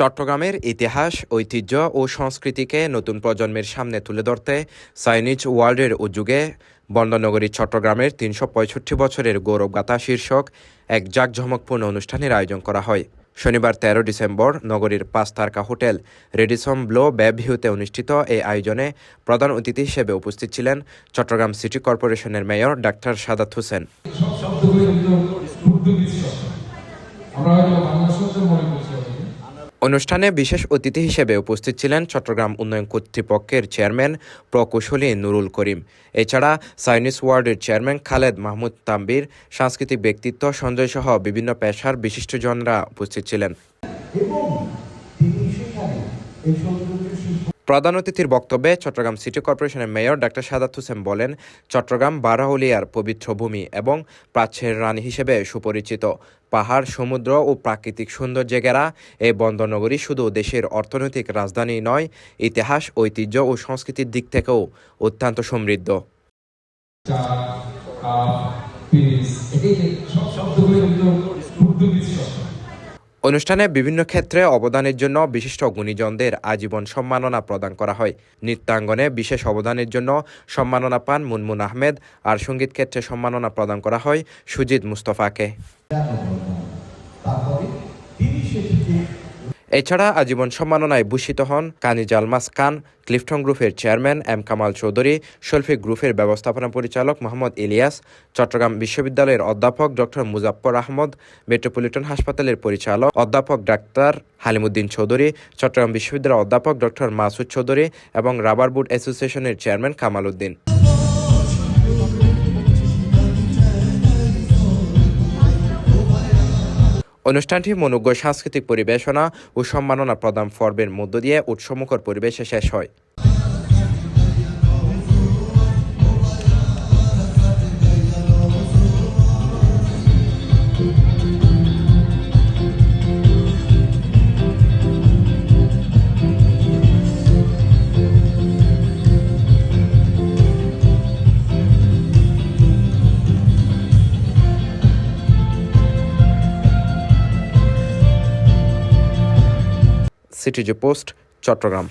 চট্টগ্রামের ইতিহাস, ঐতিহ্য ও সংস্কৃতিকে নতুন প্রজন্মের সামনে তুলে ধরতে সাইনিজ ওয়ার্ল্ডের উদ্যোগে বন্দরনগরী চট্টগ্রামের তিনশো পঁয়ষট্টি বছরের গৌরবগাথা শীর্ষক এক জাঁকজমকপূর্ণ অনুষ্ঠানের আয়োজন করা হয়। শনিবার তেরো ডিসেম্বর নগরীর পাঁচ তারকা হোটেল রেডিসন ব্লো ব্যভিউতে অনুষ্ঠিত এই আয়োজনে প্রধান অতিথি হিসেবে উপস্থিত ছিলেন চট্টগ্রাম সিটি কর্পোরেশনের মেয়র ডাক্তার সাদাত হোসেন। আমরা অনুষ্ঠানে বিশেষ অতিথি হিসেবে উপস্থিত ছিলেন চট্টগ্রাম উন্নয়ন কর্তৃপক্ষের চেয়ারম্যান প্রকৌশলী নুরুল করিম। এছাড়া সাইনিস ওয়ার্ডের চেয়ারম্যান খালেদ মাহমুদ তাম্বির, সাংস্কৃতিক ব্যক্তিত্ব সঞ্জয় সহ বিভিন্ন পেশার বিশিষ্টজনরা উপস্থিত ছিলেন। এবং তিনি সেখানে এই প্রধান অতিথির বক্তব্যে চট্টগ্রাম সিটি কর্পোরেশনের মেয়র ডাক্তার সাদাত হোসেন বলেন, চট্টগ্রাম বারাউলিয়ার পবিত্র ভূমি এবং প্রাচ্যের রানী হিসেবে সুপরিচিত। পাহাড়, সমুদ্র ও প্রাকৃতিক সৌন্দর্যে ঘেরা এই বন্দরনগরী শুধু দেশের অর্থনৈতিক রাজধানী নয়, ইতিহাস, ঐতিহ্য ও সংস্কৃতির দিক থেকেও অত্যন্ত সমৃদ্ধ। অনুষ্ঠানে বিভিন্ন ক্ষেত্রে অবদানের জন্য বিশিষ্ট গুণীজনদের আজীবন সম্মাননা প্রদান করা হয়। নৃত্যাঙ্গনে বিশেষ অবদানের জন্য সম্মাননা পান মুনমুন আহমেদ আর সংগীত ক্ষেত্রে সম্মাননা প্রদান করা হয় সুজিত মুস্তফাকে। এছাড়া আজীবন সম্মাননায় ভূষিত হন কানিজ আলমাস খান ক্লিফটন গ্রুপের চেয়ারম্যান এম কামাল চৌধুরী শলফিক গ্রুপের ব্যবস্থাপনা পরিচালক মোহাম্মদ ইলিয়াস, চট্টগ্রাম বিশ্ববিদ্যালয়ের অধ্যাপক ডক্টর মুজাফর আহমদ, মেট্রোপলিটন হাসপাতালের পরিচালক অধ্যাপক ডাক্তার হালিমুদ্দিন চৌধুরী, চট্টগ্রাম বিশ্ববিদ্যালয়ের অধ্যাপক ডক্টর মাসুদ চৌধুরী এবং রাবার বুট অ্যাসোসিয়েশনের চেয়ারম্যান কামাল উদ্দিন। অনুষ্ঠানটি মনোজ্ঞ সাংস্কৃতিক পরিবেশনা ও সম্মাননা প্রদান পর্বের মধ্য দিয়ে উৎসমুখর পরিবেশে শেষ হয়। CTG post Chittagong.